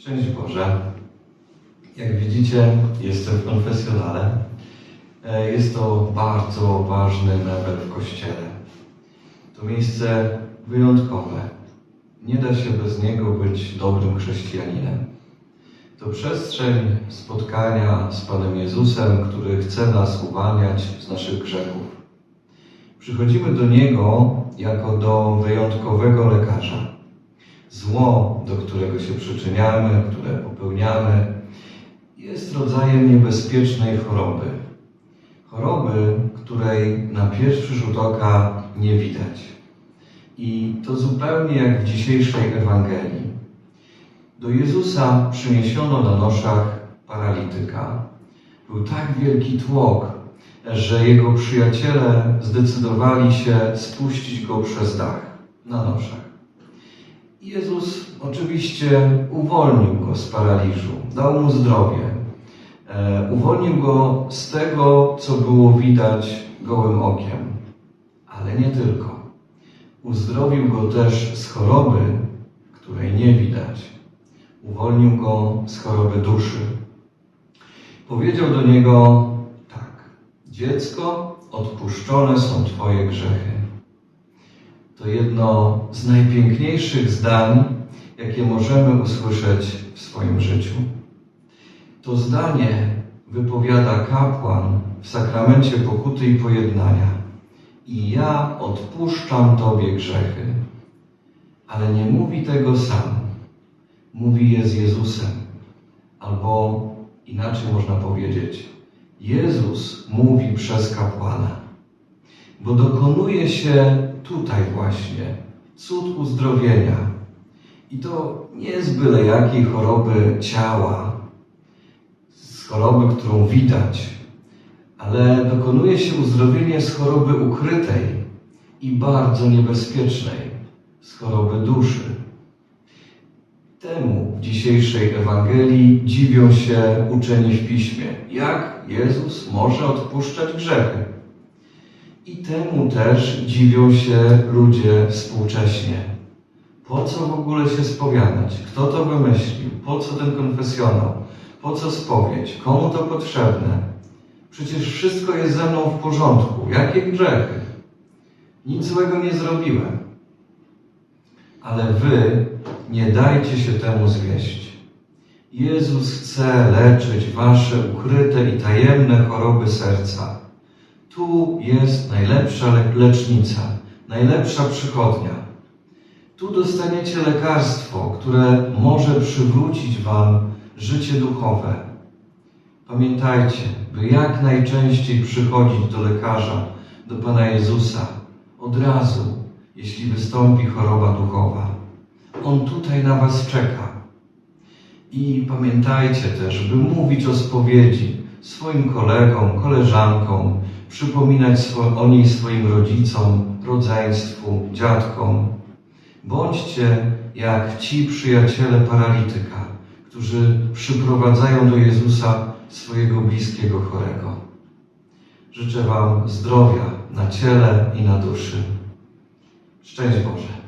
Szczęść Boże. Jak widzicie, jestem w konfesjonale. E, Jest to bardzo ważny mebel w kościele. To miejsce wyjątkowe. Nie da się bez niego być dobrym chrześcijaninem. To przestrzeń spotkania z Panem Jezusem, który chce nas uwalniać z naszych grzechów. Przychodzimy do Niego jako do wyjątkowego lekarza. Zło, do którego się przyczyniamy, które popełniamy, jest rodzajem niebezpiecznej choroby. Choroby, której na pierwszy rzut oka nie widać. I to zupełnie jak w dzisiejszej Ewangelii. Do Jezusa przyniesiono na noszach paralityka. Był tak wielki tłok, że jego przyjaciele zdecydowali się spuścić go przez dach na noszach. Jezus oczywiście uwolnił go z paraliżu, dał mu zdrowie. E, uwolnił go z tego, co było widać gołym okiem, ale nie tylko. Uzdrowił go też z choroby, której nie widać. Uwolnił go z choroby duszy. Powiedział do niego tak: Dziecko, odpuszczone są Twoje grzechy. To jedno z najpiękniejszych zdań, jakie możemy usłyszeć w swoim życiu. To zdanie wypowiada kapłan w sakramencie pokuty i pojednania. I ja odpuszczam Tobie grzechy. Ale nie mówi tego sam. Mówi je z Jezusem. Albo inaczej można powiedzieć, Jezus mówi przez kapłana. Bo dokonuje się tutaj właśnie cud uzdrowienia. I to nie z byle jakiej choroby ciała, z choroby, którą widać, ale dokonuje się uzdrowienie z choroby ukrytej i bardzo niebezpiecznej, z choroby duszy. Temu w dzisiejszej Ewangelii dziwią się uczeni w piśmie, jak Jezus może odpuszczać grzechy. I temu też dziwią się ludzie współcześnie. Po co w ogóle się spowiadać? Kto to wymyślił? Po co ten konfesjonał? Po co spowiedź? Komu to potrzebne? Przecież wszystko jest ze mną w porządku. Jakie grzechy? Nic złego nie zrobiłem. Ale wy nie dajcie się temu zwieść. Jezus chce leczyć wasze ukryte i tajemne choroby serca. Tu jest najlepsza le- lecznica, najlepsza przychodnia. Tu dostaniecie lekarstwo, które może przywrócić Wam życie duchowe. Pamiętajcie, by jak najczęściej przychodzić do lekarza, do Pana Jezusa, od razu, jeśli wystąpi choroba duchowa. On tutaj na Was czeka. I pamiętajcie też, by mówić o spowiedzi swoim kolegom, koleżankom, przypominać o niej swoim rodzicom, rodzeństwu, dziadkom. Bądźcie jak ci przyjaciele paralityka, którzy przyprowadzają do Jezusa swojego bliskiego chorego. Życzę Wam zdrowia na ciele i na duszy. Szczęść Boże.